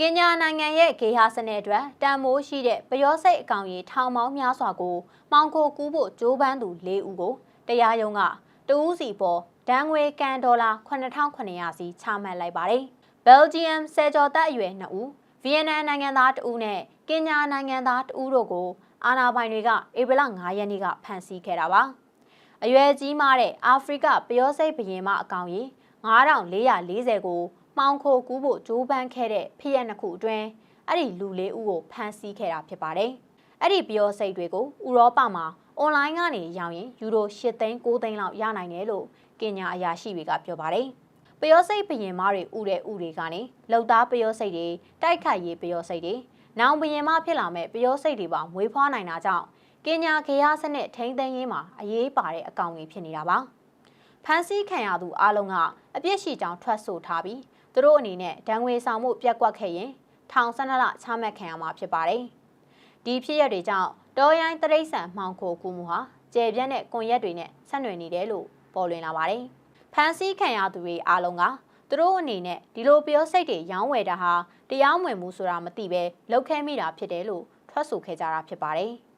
ကင်ညာနိုင်ငံရဲ့ဂေဟာစနစ်အတွက်တန်မိုးရှိတဲ့ပယောစိတ်အကောင်ကြီးထောင်ပေါင်းများစွာကိုမှောင်ခိုကူးဖို့ကြိုးပမ်းသူ၄ဦးကိုတရားရုံးကတဦးစီပေါ်ဒဏ်ငွေကန်ဒေါ်လာ8900စီချမှတ်လိုက်ပါတယ်။ဘယ်လ်ဂျီယမ်ဆယ်ကျော်သက်အရွယ်2ဦးဗီယက်နမ်နိုင်ငံသား2ဦးနဲ့ကင်ညာနိုင်ငံသား2ဦးတို့ကိုအာဏာပိုင်တွေကဧပြီလ9ရက်နေ့ကဖမ်းဆီးခဲ့တာပါ။အရွယ်ကြီးမားတဲ့အာဖရိကပယောစိတ်ဘရင်မအကောင်ကြီး9440ကို မှောင်ခိုကူးဖို့ကြိုးပမ်းခဲ့တဲ့ဖြစ်ရပ်နှစ်ခုအတွင်းအဲ့ဒီလူလေးဦးကိုဖမ်းဆီးခဲ့တာဖြစ်ပါတယ်။အဲ့ဒီပြောစိတ်တွေကိုဥရောပမှာအွန်လိုင်းကနေရောင်းရင်ယူရို8သိန်း9သိန်းလောက်ရနိုင်တယ်လို့ကင်ညာအရာရှိတွေကပြောပါတယ်။ပယောစိတ်ဘရင်မတွေဥတဲ့ဥတွေကနေလောက်သားပယောစိတ်တွေတိုက်ခိုက်ရေးပယောစိတ်တွေနောင်ဘရင်မဖြစ်လာမဲ့ပယောစိတ်တွေပါမွေးဖွားနိုင်တာကြောင့်ကင်ညာခေယစနစ်ထိန်းသိမ်းရေးမှာအရေးပါတဲ့အကောင်ကြီးဖြစ်နေတာပါ။ ဖန်ဆီးခံရသူအလုံးကအပြစ်ရှိကြောင်းထွက်ဆိုထားပြီးသူတို့အနေနဲ့ဒဏ်ငွေဆောင်မှုပြက်ကွက်ခဲ့ရင်ထောင်၁၂လချမှတ်ခံရမှာဖြစ်ပါတယ်။ဒီဖြစ်ရပ်တွေကြောင့်တောရိုင်းတရိษံမှောင်ခိုကူမှုဟာကျယ်ပြန့်တဲ့ကွန်ရက်တွေနဲ့ဆက်နွယ်နေတယ်လို့ပေါ်လွင်လာပါတယ်။ဖန်ဆီးခံရသူတွေအားလုံးကသူတို့အနေနဲ့ဒီလိုပြောစိတ်တွေရောင်းဝယ်တာဟာတရားမဝင်မှုဆိုတာမသိပဲလောက်ခဲမိတာဖြစ်တယ်လို့ထွက်ဆိုခဲ့ကြတာဖြစ်ပါတယ်။